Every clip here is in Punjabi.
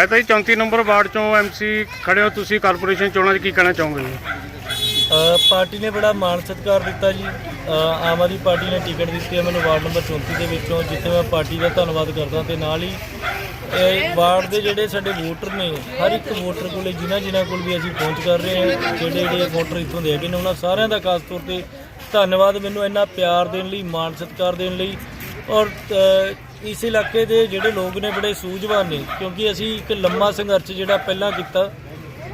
ਮੈਂ ਤਾਂ ਜੀ 34 ਨੰਬਰ ਵਾਰਡ ਚੋਂ ਐਮਸੀ ਖੜੇ ਹੋ। ਤੁਸੀਂ ਕਾਰਪੋਰੇਸ਼ਨ ਚੋਣਾਂ 'ਚ ਕੀ ਕਹਿਣਾ ਚਾਹੋਗੇ ਜੀ? ਅ, ਪਾਰਟੀ ਨੇ ਬੜਾ ਮਾਣ ਸਤਿਕਾਰ ਦਿੱਤਾ ਜੀ। ਅ, ਆਮ ਆਦਮੀ ਪਾਰਟੀ ਨੇ ਟਿਕਟ ਦਿੱਤੀ ਹੈ ਮੈਨੂੰ ਵਾਰਡ ਨੰਬਰ 34 ਦੇ ਵਿੱਚੋਂ ਜਿੱਥੇ ਮੈਂ ਪਾਰਟੀ ਦਾ ਧੰਨਵਾਦ ਕਰਦਾ ਤੇ ਨਾਲ ਹੀ ਇਹ ਵਾਰਡ ਦੇ ਜਿਹੜੇ ਸਾਡੇ ਵੋਟਰ ਨੇ ਹਰ ਇੱਕ ਵੋਟਰ ਕੋਲੇ ਜਿਨ੍ਹਾਂ ਜਿਨ੍ਹਾਂ ਕੋਲ ਵੀ ਅਸੀਂ ਪਹੁੰਚ ਕਰ ਰਹੇ ਹਾਂ ਜਿਹੜੇ ਜਿਹੜੇ ਵੋਟਰ ਇੱਥੋਂ ਦੇ ਹੈਗੇ ਨੇ ਉਹਨਾਂ ਸਾਰਿਆਂ ਦਾ ਖਾਸ ਤੌਰ ਤੇ ਧੰਨਵਾਦ। ਮੈਨੂੰ ਇੰਨਾ ਪਿਆਰ ਦੇਣ ਲਈ ਮਾਣ ਸਤਿਕਾਰ ਦੇਣ ਲਈ ਔਰ ਇਸ ਇਲਾਕੇ ਦੇ ਜਿਹੜੇ ਲੋਕ ਨੇ ਬੜੇ ਸੂਝਵਾਨ ਨੇ ਕਿਉਂਕਿ ਅਸੀਂ ਇੱਕ ਲੰਮਾ ਸੰਘਰਸ਼ ਜਿਹੜਾ ਪਹਿਲਾਂ ਕੀਤਾ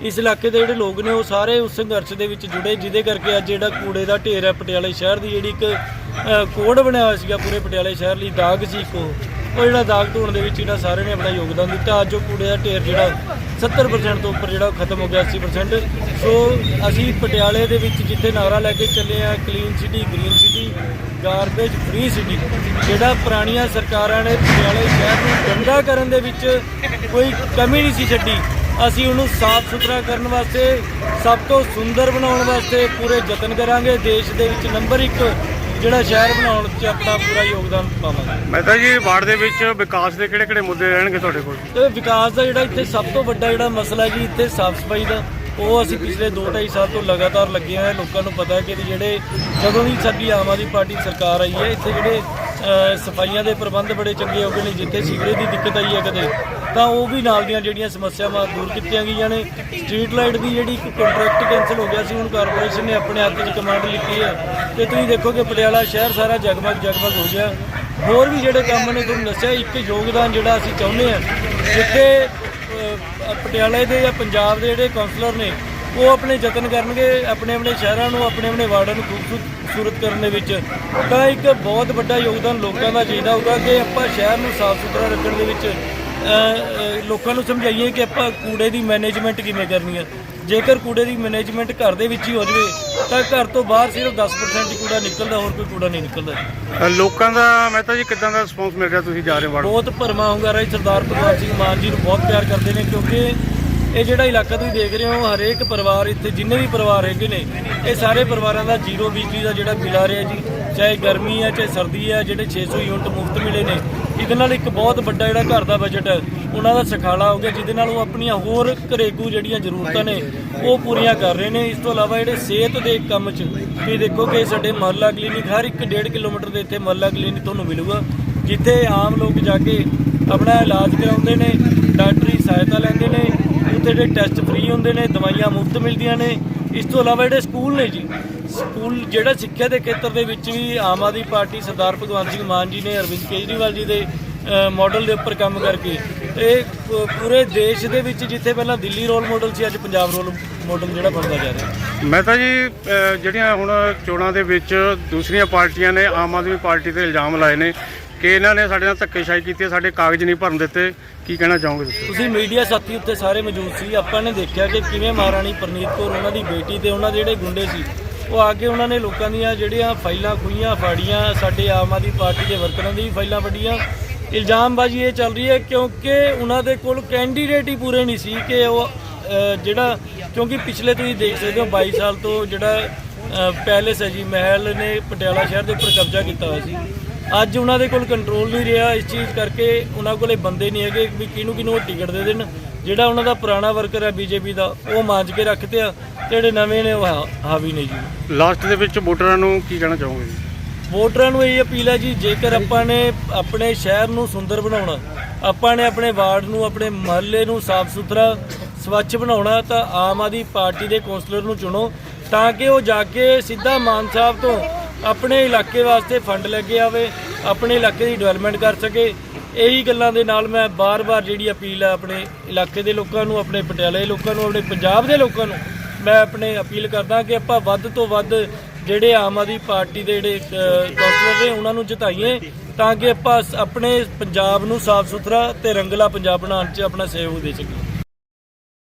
ਇਸ ਇਲਾਕੇ ਦੇ ਜਿਹੜੇ ਲੋਕ ਨੇ ਉਹ ਸਾਰੇ ਉਸ ਸੰਘਰਸ਼ ਦੇ ਵਿੱਚ ਜੁੜੇ ਜਿਹਦੇ ਕਰਕੇ ਅੱਜ ਜਿਹੜਾ ਕੂੜੇ ਦਾ ਢੇਰ ਹੈ ਪਟਿਆਲੇ ਸ਼ਹਿਰ ਦੀ ਜਿਹੜੀ ਇੱਕ ਅ, ਕੋਡ ਬਣਿਆ ਹੋਇਆ ਸੀਗਾ ਪੂਰੇ ਪਟਿਆਲੇ ਸ਼ਹਿਰ ਲਈ ਦਾਗ ਸੀ ਇੱਕ ਉਹ ਜਿਹੜਾ ਦਾਗ ਧੋਣ ਦੇ ਵਿੱਚ ਇਹਨਾਂ ਸਾਰਿਆਂ ਨੇ ਆਪਣਾ ਯੋਗਦਾਨ ਦਿੱਤਾ, ਅੱਜ ਉਹ ਕੂੜੇ ਦਾ ਢੇਰ ਜਿਹੜਾ 70% ਤੋਂ ਉੱਪਰ ਜਿਹੜਾ ਉਹ ਖਤਮ ਹੋ ਗਿਆ 80% ਸੋ ਅਸੀਂ ਪਟਿਆਲੇ ਦੇ ਵਿੱਚ ਜਿੱਥੇ ਨਾਰਾ ਲੈ ਕੇ ਚੱਲੇ ਆ clean city green city garbage free city ਜਿਹੜਾ ਪੁਰਾਣੀਆਂ ਸਰਕਾਰਾਂ ਨੇ ਪਟਿਆਲੇ ਸ਼ਹਿਰ ਨੂੰ ਗੰਦਾ ਕਰਨ ਦੇ ਵਿੱਚ ਕੋਈ ਕਮੀ ਨਹੀਂ ਸੀ ਛੱਡੀ, ਅਸੀਂ ਉਹਨੂੰ ਸਾਫ਼ ਸੁਥਰਾ ਕਰਨ ਵਾਸਤੇ, ਸਭ ਤੋਂ ਸੁੰਦਰ ਬਣਾਉਣ ਵਾਸਤੇ ਪੂਰੇ ਯਤਨ ਕਰਾਂਗੇ। ਦੇਸ਼ ਦੇ ਵਿੱਚ ਨੰਬਰ 1 ਜਿਹੜਾ ਸ਼ਹਿਰ ਬਣਾਉਣ 'ਚ ਆਪਣਾ ਪੂਰਾ ਯੋਗਦਾਨ ਪਾਵਾਂਗੇ। ਮੈਂ ਤਾਂ ਜੀ ਵਾਰਡ ਦੇ ਵਿੱਚ ਵਿਕਾਸ ਦੇ ਕਿਹੜੇ ਕਿਹੜੇ ਮੁੱਦੇ ਰਹਿਣਗੇ ਤੁਹਾਡੇ ਕੋਲ? ਤੇ ਵਿਕਾਸ ਦਾ ਜਿਹੜਾ ਇੱਥੇ ਸਭ ਤੋਂ ਵੱਡਾ ਜਿਹੜਾ ਮਸਲਾ ਜੀ ਇੱਥੇ ਸਾਫ਼ ਸਫ਼ਾਈ ਦਾ ਉਹ ਅਸੀਂ ਪਿਛਲੇ 2.5 ਸਾਲ ਤੋਂ ਲਗਾਤਾਰ ਲੱਗੇ ਹੋਏ ਹਾਂ। ਲੋਕਾਂ ਨੂੰ ਪਤਾ ਹੈ ਕਿ ਜਿਹੜੇ ਜਦੋਂ ਦੀ ਸਾਡੀ ਆਮ ਆਦਮੀ ਪਾਰਟੀ ਸਰਕਾਰ ਆਈ ਹੈ ਇੱਥੇ ਜਿਹੜੇ ਸਫਾਈਆਂ ਦੇ ਪ੍ਰਬੰਧ ਬੜੇ ਚੰਗੇ ਹੋ ਗਏ ਨੇ, ਜਿੱਥੇ ਸੀਵਰੇਜ ਦੀ ਦਿੱਕਤ ਆਈ ਹੈ ਕਦੇ, ਤਾਂ ਉਹ ਵੀ ਨਾਲ ਦੀਆਂ ਜਿਹੜੀਆਂ ਸਮੱਸਿਆਵਾਂ ਦੂਰ ਕੀਤੀਆਂ ਗਈਆਂ ਨੇ। ਸਟਰੀਟ ਲਾਈਟ ਦੀ ਜਿਹੜੀ ਕੰਟਰੈਕਟ ਕੈਨਸਲ ਹੋ ਗਿਆ ਸੀ, ਹੁਣ ਕਾਰਪੋਰੇਸ਼ਨ ਨੇ ਆਪਣੇ ਹੱਥ 'ਚ ਕਮਾਂਡ ਲਿੱਤੀ ਹੈ। ਤੇ ਤੁਸੀਂ ਦੇਖੋ ਕਿ ਪਟਿਆਲਾ ਸ਼ਹਿਰ ਸਾਰਾ ਜਗਮਗ ਜਗਮਗ ਹੋ ਗਿਆ। ਹੋਰ ਵੀ ਜਿਹੜੇ ਕੰਮ ਨੇ, ਤੁਹਾਨੂੰ ਦੱਸਿਆ, ਇੱਕ ਯੋਗਦਾਨ ਜਿਹੜਾ ਅਸੀਂ ਚਾਹੁੰਦੇ ਹਾਂ, ਜਿੱਥੇ ਪਟਿਆਲੇ ਦੇ ਜਾਂ ਪੰਜਾਬ ਦੇ ਜਿਹੜੇ ਕਾਉਂਸਲਰ ਨੇ ਉਹ ਆਪਣੇ ਯਤਨ ਕਰਨਗੇ ਆਪਣੇ ਆਪਣੇ ਸ਼ਹਿਰਾਂ ਨੂੰ ਆਪਣੇ ਆਪਣੇ ਵਾਰਡਾਂ ਨੂੰ ਖੂਬਸੂਰਤ ਕਰਨ ਦੇ ਵਿੱਚ। ਤਾਂ ਇੱਕ ਬਹੁਤ ਵੱਡਾ ਯੋਗਦਾਨ ਲੋਕਾਂ ਦਾ ਚਾਹੀਦਾ ਹੋਊਗਾ ਕਿ ਆਪਾਂ ਸ਼ਹਿਰ ਨੂੰ ਸਾਫ਼ ਸੁਥਰਾ ਰੱਖਣ ਦੇ ਵਿੱਚ ਲੋਕਾਂ ਨੂੰ ਸਮਝਾਈਏ ਕਿ ਆਪਾਂ ਕੂੜੇ ਦੀ ਮੈਨੇਜਮੈਂਟ ਕਿਵੇਂ ਕਰਨੀ ਹੈ ਜੇਕਰ ਕੂੜੇ ਦੀ ਮੈਨੇਜਮੈਂਟ ਘਰ ਦੇ ਵਿੱਚ ਹੀ ਹੋ ਜਾਵੇ ਤਾਂ ਘਰ ਤੋਂ ਬਾਹਰ ਸਿਰਫ 10% ਹੀ ਕੂੜਾ ਨਿਕਲਦਾ ਹੋਰ ਕੋਈ ਕੂੜਾ ਨਹੀਂ ਨਿਕਲਦਾ। ਲੋਕਾਂ ਦਾ ਮੈਂ ਤਾਂ ਜੀ ਕਿੱਦਾਂ ਦਾ ਰਿਸਪੌਂਸ ਮਿਲ ਰਿਹਾ ਤੁਸੀਂ ਜਾ ਰਹੇ ਵਾਰਡ ਬਹੁਤ ਭਰਮਾ ਹੁੰਗਾਰਾ ਜੀ ਸਰਦਾਰ ਭਗਵੰਤ ਸਿੰਘ ਮਾਨ ਜੀ ਨੂੰ ਬਹੁਤ ਪਿਆਰ ਕਰਦੇ ਨੇ ਕਿਉਂਕਿ ਇਹ ਜਿਹੜਾ ਇਲਾਕਾ ਤੁਸੀਂ ਦੇਖ ਰਹੇ ਹੋ, ਹਰੇਕ ਪਰਿਵਾਰ ਇੱਥੇ, ਜਿੰਨੇ ਵੀ ਪਰਿਵਾਰ ਹੈਗੇ ਨੇ, ਇਹ ਸਾਰੇ ਪਰਿਵਾਰਾਂ ਦਾ ਜ਼ੀਰੋ ਬਿਜਲੀ ਦਾ ਜਿਹੜਾ ਬਿੱਲ ਆ ਰਿਹਾ ਜੀ। ਚਾਹੇ ਗਰਮੀ ਹੈ ਚਾਹੇ ਸਰਦੀ ਹੈ ਜਿਹੜੇ 600 ਯੂਨਿਟ ਮੁਫਤ ਮਿਲੇ ਨੇ, ਇਹਦੇ ਨਾਲ ਇੱਕ ਬਹੁਤ ਵੱਡਾ ਜਿਹੜਾ ਘਰ ਦਾ ਬਜਟ ਹੈ, ਉਹਨਾਂ ਦਾ ਸਖਾਲਾ ਹੋ ਗਿਆ, ਜਿਹਦੇ ਨਾਲ ਉਹ ਆਪਣੀਆਂ ਹੋਰ ਘਰੇਲੂ ਜਿਹੜੀਆਂ ਜ਼ਰੂਰਤਾਂ ਨੇ, ਉਹ ਪੂਰੀਆਂ ਕਰ ਰਹੇ ਨੇ। ਇਸ ਤੋਂ ਇਲਾਵਾ ਜਿਹੜੇ ਸਿਹਤ ਦੇ ਕੰਮ 'ਚ, ਤੁਸੀਂ ਦੇਖੋ ਕਿ ਸਾਡੇ ਮਹੱਲਾ ਕਲੀਨਿਕ, ਹਰ ਇੱਕ 1.5 ਕਿਲੋਮੀਟਰ ਦੇ ਇੱਥੇ ਮਹੱਲਾ ਕਲੀਨਿਕ ਤੁਹਾਨੂੰ ਮਿਲੂਗਾ, ਜਿੱਥੇ ਆਮ ਲੋਕ ਜਾ ਕੇ ਆਪਣਾ ਇਲਾਜ ਕਰਾਉਂਦੇ ਨੇ, ਡਾਕਟਰੀ ਸਹਾਇਤਾ ਲੈਂਦੇ ਨੇ ਉੱਥੇ ਜਿਹੜੇ ਟੈਸਟ ਫ੍ਰੀ ਹੁੰਦੇ ਨੇ ਦਵਾਈਆਂ ਮੁਫਤ ਮਿਲਦੀਆਂ ਨੇ। ਇਸ ਤੋਂ ਇਲਾਵਾ ਜਿਹੜੇ ਸਕੂਲ ਨੇ ਜੀ ਸਕੂਲ ਜਿਹੜਾ ਸਿੱਖਿਆ ਦੇ ਖੇਤਰ ਦੇ ਵਿੱਚ ਵੀ ਆਮ ਆਦਮੀ ਪਾਰਟੀ ਸਰਦਾਰ ਭਗਵੰਤ ਸਿੰਘ ਮਾਨ ਜੀ ਨੇ ਅਰਵਿੰਦ ਕੇਜਰੀਵਾਲ ਜੀ ਦੇ ਅ, ਮਾਡਲ ਦੇ ਉੱਪਰ ਕੰਮ ਕਰਕੇ ਇਹ ਪੂਰੇ ਦੇਸ਼ ਦੇ ਵਿੱਚ ਜਿੱਥੇ ਪਹਿਲਾਂ ਦਿੱਲੀ ਰੋਲ ਮਾਡਲ ਸੀ ਅੱਜ ਪੰਜਾਬ ਰੋਲ ਮਾਡਲ ਜਿਹੜਾ ਬਣਦਾ ਜਾ ਰਿਹਾ। ਮੈਂ ਤਾਂ ਜੀ ਜਿਹੜੀਆਂ ਹੁਣ ਚੋਣਾਂ ਦੇ ਵਿੱਚ ਦੂਸਰੀਆਂ ਪਾਰਟੀਆਂ ਨੇ ਆਮ ਆਦਮੀ ਪਾਰਟੀ ਤੇ ਇਲਜ਼ਾਮ ਲਾਏ ਨੇ ਕਿ ਇਹਨਾਂ ਨੇ ਸਾਡੇ ਨਾਲ ਧੱਕੇਸ਼ਾਹੀ ਕੀਤੀ ਹੈ, ਸਾਡੇ ਕਾਗਜ਼ ਨਹੀਂ ਭਰਨ ਦਿੱਤੇ। ਕੀ ਕਹਿਣਾ ਚਾਹੋਗੇ ਤੁਸੀਂ? ਤੁਸੀਂ ਮੀਡੀਆ ਸਾਥੀ ਉੱਤੇ ਸਾਰੇ ਮੌਜੂਦ ਸੀ, ਆਪਾਂ ਨੇ ਦੇਖਿਆ ਕਿ ਕਿਵੇਂ ਮਹਾਰਾਣੀ ਪ੍ਰਨੀਤ ਕੌਰ, ਉਹਨਾਂ ਦੀ ਬੇਟੀ ਤੇ ਉਹਨਾਂ ਦੇ ਜਿਹੜੇ ਗੁੰਡੇ ਸੀ, ਉਹ ਆ ਕੇ ਉਹਨਾਂ ਨੇ ਲੋਕਾਂ ਦੀਆਂ ਜਿਹੜੀਆਂ ਫਾਈਲਾਂ ਖੁਈਆਂ ਫਾੜੀਆਂ, ਸਾਡੇ ਆਮ ਆਦਮੀ ਪਾਰਟੀ ਦੇ ਵਰਕਰਾਂ ਦੀ ਵੀ ਫਾਈਲਾਂ ਵੱਡੀਆਂ ਇਲਜ਼ਾਮਬਾਜ਼ੀ ਇਹ ਚੱਲ ਰਹੀ ਹੈ ਕਿਉਂਕਿ ਉਹਨਾਂ ਦੇ ਕੋਲ ਕੈਂਡੀਡੇਟ ਹੀ ਪੂਰੇ ਨਹੀਂ ਸੀ ਕਿ ਉਹ ਜਿਹੜਾ, ਕਿਉਂਕਿ ਪਿਛਲੇ ਤੁਸੀਂ ਦੇਖ ਸਕਦੇ ਹੋ 22 ਸਾਲ ਤੋਂ ਜਿਹੜਾ ਪੈਲੇਸ ਹੈ ਜੀ, ਮਹਿਲ ਨੇ ਪਟਿਆਲਾ ਸ਼ਹਿਰ ਦੇ ਉੱਪਰ ਕਬਜ਼ਾ ਕੀਤਾ ਹੋਇਆ ਸੀ। ਅੱਜ ਉਹਨਾਂ ਦੇ ਕੋਲ ਕੰਟਰੋਲ ਨਹੀਂ ਰਿਹਾ ਇਸ ਚੀਜ਼ ਕਰਕੇ ਉਹਨਾਂ ਕੋਲੇ ਬੰਦੇ ਨਹੀਂ ਹੈਗੇ ਵੀ ਕਿਹਨੂੰ ਕਿਹਨੂੰ ਟਿਕਟ ਦੇ ਦੇਣ। ਜਿਹੜਾ ਉਹਨਾਂ ਦਾ ਪੁਰਾਣਾ ਵਰਕਰ ਹੈ ਬੀਜੇਪੀ ਦਾ ਉਹ ਮਾਂਜ ਕੇ ਰੱਖਤੇ ਆ ਜਿਹੜੇ ਨਵੇਂ ਨੇ ਉਹ ਹਾਵੀ ਨੇ ਜੀ। ਲਾਸਟ ਦੇ ਵਿੱਚ ਵੋਟਰਾਂ ਨੂੰ ਕੀ ਕਹਿਣਾ ਚਾਹੋਗੇ ਜੀ? ਵੋਟਰਾਂ ਨੂੰ ਇਹ ਅਪੀਲ ਹੈ ਜੀ ਜੇਕਰ ਆਪਾਂ ਨੇ ਆਪਣੇ ਸ਼ਹਿਰ ਨੂੰ ਸੁੰਦਰ ਬਣਾਉਣਾ ਆਪਾਂ ਨੇ ਆਪਣੇ ਵਾਰਡ ਨੂੰ ਆਪਣੇ ਮਹੱਲੇ ਨੂੰ ਸਾਫ਼ ਸੁਥਰਾ ਸਵੱਛ ਬਣਾਉਣਾ ਤਾਂ ਆਮ ਆਦਮੀ ਪਾਰਟੀ ਦੇ ਕੌਂਸਲਰ ਨੂੰ ਚੁਣੋ ਤਾਂ ਕਿ ਉਹ ਜਾ ਕੇ ਸਿੱਧਾ ਮਾਨ ਸਾਹਿਬ ਤੋਂ ਆਪਣੇ ਇਲਾਕੇ ਵਾਸਤੇ ਫੰਡ ਲੈ ਕੇ ਆਵੇ ਆਪਣੇ ਇਲਾਕੇ ਦੀ ਡਿਵੈਲਪਮੈਂਟ ਕਰ ਸਕੇ ਇਹੀ ਗੱਲਾਂ ਦੇ ਨਾਲ ਮੈਂ ਬਾਰ-ਬਾਰ ਜਿਹੜੀ ਅਪੀਲ ਹੈ ਆਪਣੇ ਇਲਾਕੇ ਦੇ ਲੋਕਾਂ ਨੂੰ ਆਪਣੇ ਪਟਿਆਲੇ ਦੇ ਲੋਕਾਂ ਨੂੰ ਆਪਣੇ ਪੰਜਾਬ ਦੇ ਲੋਕਾਂ ਨੂੰ ਮੈਂ ਆਪਣੇ ਅਪੀਲ ਕਰਦਾ ਕਿ ਆਪਾਂ ਵੱਧ ਤੋਂ ਵੱਧ ਜਿਹੜੇ ਆਮ ਆਦਮੀ ਪਾਰਟੀ ਦੇ ਜਿਹੜੇ ਅ, ਕੌਂਸਲਰ ਨੇ ਉਹਨਾਂ ਨੂੰ ਜਿਤਾਈਏ ਤਾਂ ਕਿ ਆਪਾਂ ਆਪਣੇ ਪੰਜਾਬ ਨੂੰ ਸਾਫ਼ ਸੁਥਰਾ ਤੇ ਰੰਗਲਾ ਪੰਜਾਬ ਬਣਾਉਣ 'ਚ ਆਪਣਾ ਸਹਿਯੋਗ ਦੇ ਸਕੀਏ।